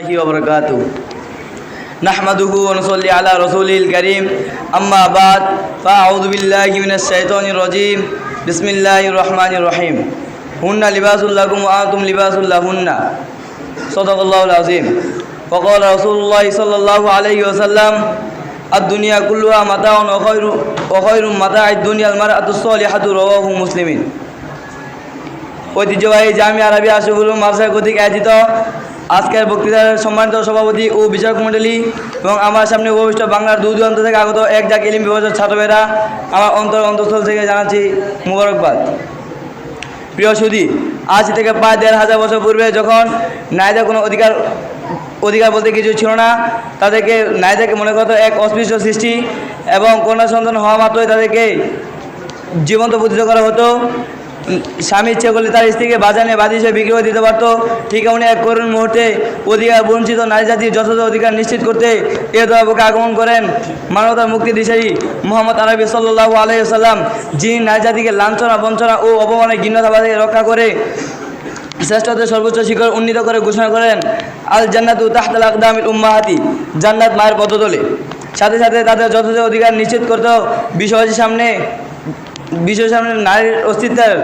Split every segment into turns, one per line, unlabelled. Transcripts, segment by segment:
الله وبركاته نحمده ونصلي على رسوله الكريم أما بعد فأعوذ بالله من الشيطان الرجيم بسم الله الرحمن الرحيم هن لباس لكم وأنتم لباس لهن صدق الله العظيم وقال رسول الله صلى الله عليه وسلم الدنيا كلها متاع وخير وخير متاع الدنيا المرأة الصالحة رواه مسلمين ঐতিহ্যবাহী জামিয়া আরবি আশিফুল মাদ্রাসা কর্তৃক আয়োজিত আজকের বক্তৃতার সম্মানিত সভাপতি ও বিচারক মণ্ডলী এবং আমার সামনে উপবিষ্ট বাংলার দূর দূরান্ত থেকে আগত এক জাক ইলিম বিভাজের ছাত্রবেরা, আমার অন্তর অন্তঃস্থল থেকে জানাচ্ছি মুবারকবাদ। প্রিয় সুদী আজ থেকে প্রায় দেড় হাজার বছর পূর্বে যখন নারীদের কোনো অধিকার অধিকার বলতে কিছু ছিল না, তাদেরকে নারীদেরকে মনে করতো এক অস্পৃশ্য সৃষ্টি এবং কন্যা সন্তান হওয়া মাত্রই তাদেরকে জীবন্ত বুদ্ধিত করা হতো। স্বামী ইচ্ছে করলে তার স্ত্রীকে বাজানে বাদি হিসেবে বিক্রি করে দিতে পারতো। ঠিক এমনি এক করুণ মুহূর্তে অধিকার, বঞ্চিত নারী জাতির যথাযথ অধিকার নিশ্চিত করতে এ দয়াবকে আগমন করেন মানবতার মুক্তি দিশারি মোহাম্মদ আরবি সাল্লাহ আলাইসাল্লাম যিনি নারী জাতিকে লাঞ্ছনা, বঞ্চনা ও অপমানের থেকে রক্ষা করে শ্রেষ্ঠত্বের সর্বোচ্চ শিখর উন্নীত করে ঘোষণা করেন আল জান্নাতু তাহতাল আকদামিল উম্মাহাতি, জান্নাত মায়ের পদতলে। সাথে সাথে তাদের যথাযথ অধিকার নিশ্চিত করতেও বিশ্ববাসীর সামনে বিশ্বের সামনে নারীর অস্তিত্বের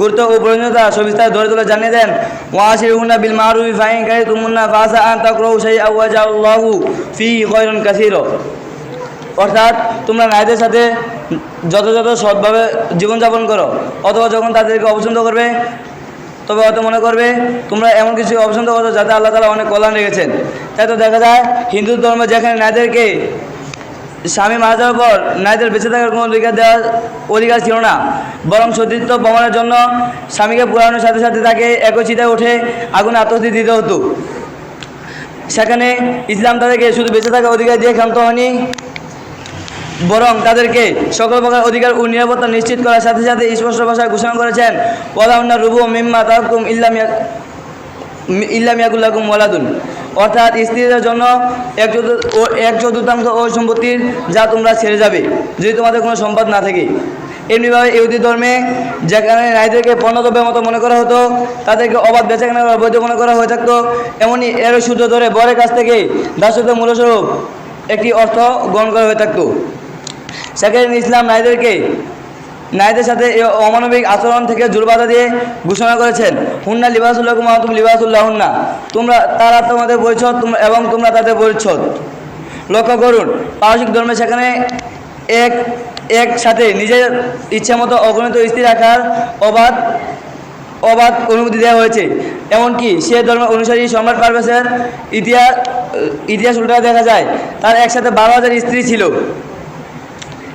গুরুত্ব ও প্রয়োজনীয়তা সবিস্তার ধরে তুলে জানিয়ে দেন ওয়াসির হুন্না বিল মারুফি ফাইন কারি তুমুন্না ফাসা আন তাকরাহু শাইআ ওয়া জাআল্লাহু ফি খায়রুন কাসীরা। অর্থাৎ তোমরা নারীদের সাথে যথাযথ সৎভাবে জীবনযাপন করো, অথবা যখন তাদেরকে অপছন্দ করবে, তবে হয়তো মনে করবে, তোমরা এমন কিছু অপছন্দ করো যাতে আল্লাহ তালা অনেক কল্যাণ রেখেছেন। তাই তো দেখা যায়, হিন্দু ধর্মে যেখানে নারীদেরকে স্বামী মারা যাওয়ার পর নারীদের বেঁচে থাকার কোনো অধিকার দেওয়ার অধিকার ছিল না। বরং সতীর্থ প্রমাণের জন্য স্বামীকে পুরানোর সাথে সাথে তাকে একই চিতায় উঠে আগুনে আত্মহত্যা দিতে হতো। সেখানে ইসলাম তাদেরকে শুধু বেঁচে থাকার অধিকার দিয়ে ক্ষান্ত হয়নি, বরং তাদেরকে সকল প্রকার অধিকার ও নিরাপত্তা নিশ্চিত করার সাথে সাথে স্পষ্ট ভাষায় ঘোষণা করেছেন ওয়ালাউন্না রুবু মিম্মা তাকুম ইল্লাম ইল্লাম ইয়াকুল্লাকুম ওয়ালাদুন। অর্থাৎ স্ত্রীদের জন্য এক ও এক চতুর্থাংশ ওই সম্পত্তির যা তোমরা ছেড়ে যাবে, যদি তোমাদের কোনো সম্পদ না থাকে। এমনিভাবে ইহুদি ধর্মে যেখানে নারীদেরকে পণ্যদ্রব্যের মতো মনে করা হতো, তাদেরকে অবাধ বেচাকেনা বৈধ মনে করা হয়ে থাকতো, এমনই এর সূত্র ধরে বরের কাছ থেকে দাসত্ব মূল্যস্বরূপ একটি অর্থ গ্রহণ করা হয়ে থাকতো। সেখানে ইসলাম নারীদেরকে নারীদের সাথে অমানবিক আচরণ থেকে জুলবাধা দিয়ে ঘোষণা করেছেন। হুন্না লিবাসুল্লাহ মাহাতুম লিবাসুল্লাহ হুন্না। তোমরা, তারা তোমাদের তোমরা এবং তোমরা তাদের পরিচ্ছদ। লক্ষ্য করুন, পারসিক ধর্মে সেখানে এক এক সাথে নিজের ইচ্ছা মতো অগণিত স্ত্রী রাখার অবাধ অবাধ অনুমতি দেওয়া হয়েছে। এমনকি সে ধর্মের অনুসারী সম্রাট পারভেসের ইতিহাস ইতিহাস উল্টা দেখা যায়। তার একসাথে বারো হাজার স্ত্রী ছিল।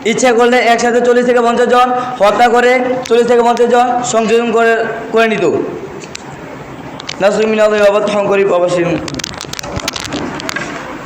ইচ্ছা করলে একসাথে চল্লিশ থেকে পঞ্চাশ জন, হত্যা করে চল্লিশ থেকে পঞ্চাশ জন সংযোজন করে করে নিত। নাসুমিন আল্লাহ বাবা অবশ্যই